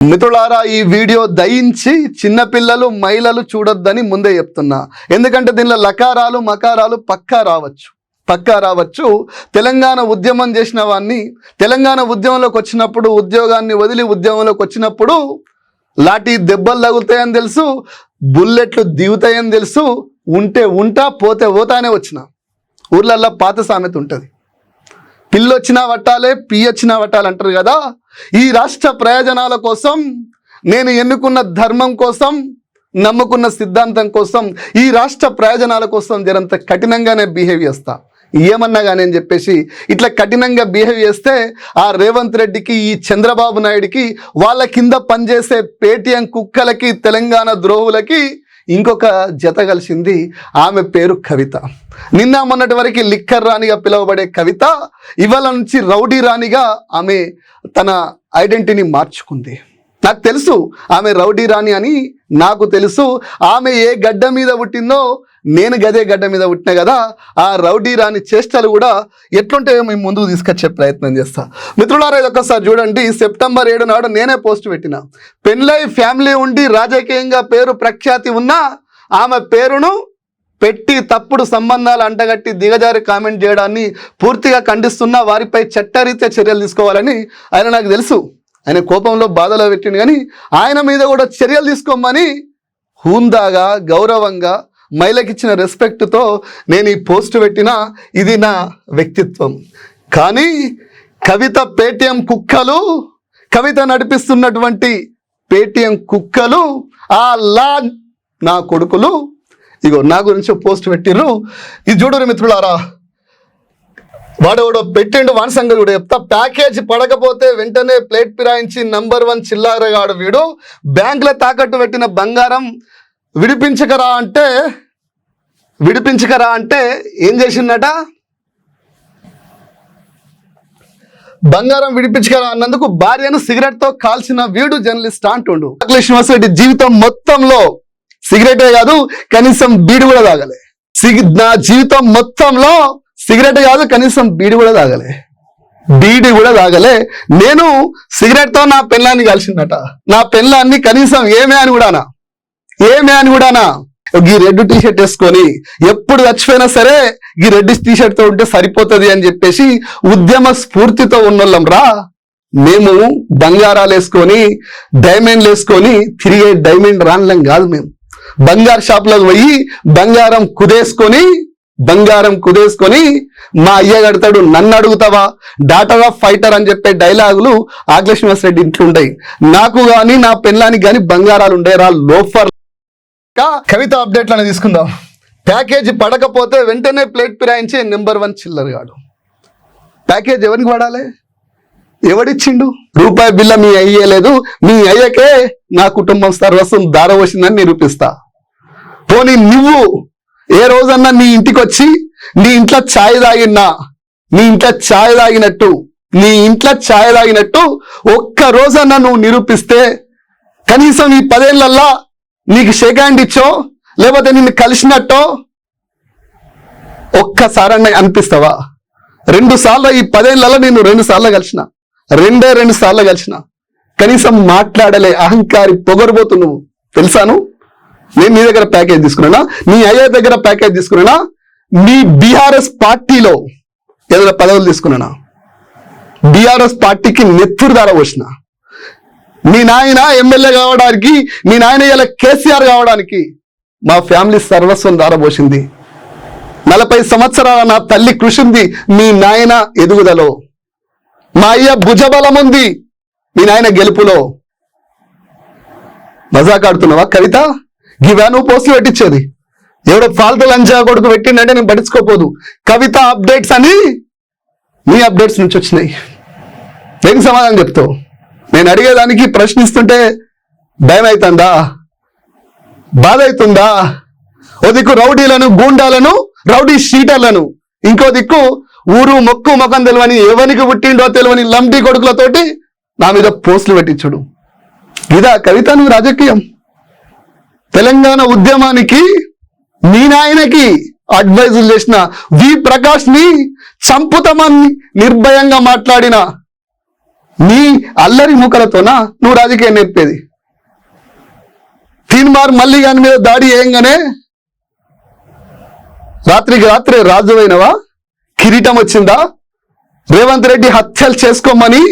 మిత్రులారా ఈ వీడియో దయించి చిన్నపిల్లలు మహిళలు చూడొద్దని ముందే చెప్తున్నా. ఎందుకంటే దీనిలో లకారాలు మకారాలు పక్కా రావచ్చు. పక్కా రావచ్చు. తెలంగాణ ఉద్యమం చేసిన వాడిని తెలంగాణ ఉద్యమంలోకి వచ్చినప్పుడు ఉద్యోగాన్ని వదిలి ఉద్యమంలోకి వచ్చినప్పుడు లాఠీ దెబ్బలు తగులుతాయని తెలుసు బుల్లెట్లు దిగుతాయని తెలుసు ఉంటే ఉంటా పోతే పోతానే వచ్చిన. ఊర్లల్లో పాత సామెత ఉంటుంది. పిల్లొచ్చినా పట్టాలే పీ వచ్చినా పట్టాలి అంటారు కదా. ఈ రాష్ట్ర ప్రయోజనాల కోసం నేను ఎన్నుకున్న ధర్మం కోసం నమ్ముకున్న సిద్ధాంతం కోసం ఈ రాష్ట్ర ప్రయోజనాల కోసం జరంత కఠినంగానే బిహేవ్ చేస్తా. ఏమన్నా కానీ అని చెప్పేసి ఇట్లా కఠినంగా బిహేవ్ చేస్తే ఆ రేవంత్ రెడ్డికి ఈ చంద్రబాబు నాయుడికి వాళ్ళ కింద పనిచేసే పేటీఎం కుక్కలకి తెలంగాణ ద్రోహులకి ఇంకొక జత కలిసింది ఆమె పేరు కవిత. నిన్న మొన్నటి వరకు లిక్కర్ రాణిగా పిలువబడే కవిత ఇవాళ నుంచి రౌడీ రాణిగా ఆమె తన ఐడెంటిటీని మార్చుకుంది. నాకు తెలుసు ఆమె రౌడీ రాణి అని నాకు తెలుసు ఆమె ఏ గడ్డ మీద పుట్టిందో నేను గదే గడ్డ మీద పుట్టిన కదా ఆ రౌడీ రాణి చేష్టలు కూడా ఎట్లుంటాయో మేము ముందుకు తీసుకొచ్చే ప్రయత్నం చేస్తా. మిత్రులారా ఇది ఒక్కసారి చూడండి. సెప్టెంబర్ ఏడు నాడు నేనే పోస్ట్ పెట్టిన. పెళ్ళై ఫ్యామిలీ ఉండి రాజకీయంగా పేరు ప్రఖ్యాతి ఉన్న ఆమె పేరును పెట్టి తప్పుడు సంబంధాలు అంటగట్టి దిగజారి కామెంట్ చేయడాన్ని పూర్తిగా ఖండిస్తున్నా వారిపై చట్టరీత్యా చర్యలు తీసుకోవాలని ఆయన నాకు తెలుసు. ఆయన కోపంలో బాధలో పెట్టిండు. కానీ ఆయన మీద కూడా చర్యలు తీసుకోమని హూందాగా గౌరవంగా మహిళకిచ్చిన రెస్పెక్ట్తో నేను ఈ పోస్ట్ పెట్టిన ఇది నా వ్యక్తిత్వం. కానీ కవిత పేటిఎం కుక్కలు కవిత నడిపిస్తున్నటువంటి పేటిఎం కుక్కలు ఆ లా నా కొడుకులు ఇగో నా గురించి పోస్ట్ పెట్టిర్రు. ఇది చూడరు మిత్రులారా వాడెవడో పెట్టిండు వాని సంగతి కూడా చెప్తా ప్యాకేజ్ పడకపోతే వెంటనే ప్లేట్ పిరాయించి నంబర్ వన్ చిల్లారగాడు వీడు. బ్యాంకులో తాకట్టు పెట్టిన బంగారం విడిపించకరా అంటే విడిపించకరా అంటే ఏం చేసిందట బంగారం విడిపించగల అన్నందుకు భార్యను సిగరెట్తో కాల్చిన వీడు జర్నలిస్ట్ అంటుండు. శ్రీనివాసరెడ్డి జీవితం మొత్తంలో సిగరెటే కాదు కనీసం బీడు కూడా తాగలే. సిగ్ నా జీవితం మొత్తంలో సిగరెట్ కాదు కనీసం బీడి కూడా తాగలే. బీడి కూడా తాగలే. నేను సిగరెట్తో నా పెళ్ళాన్ని కలిసిందట నా పెళ్ళాన్ని కనీసం ఏమే అని కూడానా? ఏమే అని కూడానా? ఈ రెడ్ టీ షర్ట్ వేసుకొని ఎప్పుడు చచ్చిపోయినా సరే ఈ రెడ్ టీ షర్ట్తో ఉంటే సరిపోతుంది అని చెప్పేసి ఉద్యమ స్ఫూర్తితో ఉన్నోళ్ళం రా. మేము బంగారాలు వేసుకొని డైమండ్లు వేసుకొని తిరిగే డైమండ్ రాన్లం కాదు మేము. బంగారు షాప్లోకి పోయి బంగారం కుదేసుకొని బంగారం కుదేసుకొని మా అయ్య కడతాడు నన్ను అడుగుతావా? డాటర్ ఆఫ్ ఫైటర్ అని చెప్పే డైలాగులు ఆగ్లక్ష్మీస్ రెడ్డి ఇంట్లో ఉంటాయి. నాకు గాని నా పెళ్ళానికి గాని బంగారాలు ఉండే రా లోఫర్. కవిత అప్డేట్లను తీసుకుందాం. ప్యాకేజీ పడకపోతే వెంటనే ప్లేట్ పిరాయించి నెంబర్ వన్ చిల్లర్ గాడు. ప్యాకేజ్ ఎవరికి పడాలి ఎవడిచ్చిండు? రూపాయి బిల్ల మీ అయ్యలేదు మీ అయ్యకే నా కుటుంబం సర్వస్వం దారవసిందని నిరూపిస్తా. పోనీ నువ్వు ఏ రోజన్నా నీ ఇంటికి వచ్చి నీ ఇంట్లో ఛాయ్ తాగినా నీ ఇంట్లో ఛాయ్ తాగినట్టు నీ ఇంట్లో ఛాయ్ తాగినట్టు ఒక్క రోజన్నా నువ్వు నిరూపిస్తే కనీసం ఈ పదేళ్ళల్లా నీకు షేక్ హ్యాండ్ ఇచ్చో లేకపోతే నిన్ను కలిసినట్టో ఒక్కసారన్నా అనిపిస్తావా? రెండు సార్లు ఈ పదేళ్ళలో నేను రెండు సార్లు కలిసిన రెండే రెండు సార్లు కలిసిన. కనీసం మాట్లాడలే అహంకారి పొగరబోతు నువ్వు తెలుసాను? నేను నీ దగ్గర ప్యాకేజ్ తీసుకున్నానా? నీ అయ్య దగ్గర ప్యాకేజ్ తీసుకున్నానా? నీ బీఆర్ఎస్ పార్టీలో ఏదైనా పదవులు తీసుకున్నానా? బీఆర్ఎస్ పార్టీకి నెత్తురు ధర వచ్చిన మీ నాయన ఎమ్మెల్యే కావడానికి మీ నాయన ఇలా కేసీఆర్ కావడానికి మా ఫ్యామిలీ సర్వస్వం దారబోసింది నలభై సంవత్సరాల నా తల్లి కృషి ఉంది మీ నాయన ఎదుగుదలో. మా అయ్య భుజబలం ఉంది మీ నాయన గెలుపులో. మజాక్ ఆడుతున్నావా కవిత? ఈ నువ్వు పోస్టులు పెట్టించేది ఎవడో ఫాల్తు లంచా కొడుకు పెట్టిండంటే నేను పట్టించుకోపోదు. కవిత అప్డేట్స్ అని నీ అప్డేట్స్ నుంచి వచ్చినాయి. నేను సమాధానం చెప్తావు? నేను అడిగేదానికి ప్రశ్నిస్తుంటే భయం అవుతుందా బాధ అవుతుందా ఓ దిక్కు రౌడీలను గూండాలను రౌడీ షీటర్లను. ఇంకో దిక్కు ఊరు మొక్కు ముఖం తెలివని ఎవరికి పుట్టిండో తెలియని లంబి కొడుకులతోటి నా మీద పోస్టులు పెట్టించుడు. ఇదా కవిత నువ్వు రాజకీయం. తెలంగాణ ఉద్యమానికి మీ నాయనకి అడ్వైజులు చేసిన వి ప్రకాష్ని చంపుతామని నిర్భయంగా మాట్లాడిన నీ అల్లరి మూకలతోనా నువ్వు రాజకీయం నేర్పేది? తీన్మార్ మళ్ళీ గాని మీద దాడి చేయంగానే రాత్రికి రాత్రే రాజువైనవా? కిరీటం వచ్చిందా? రేవంత్ రెడ్డి హత్యలు చేసుకోమని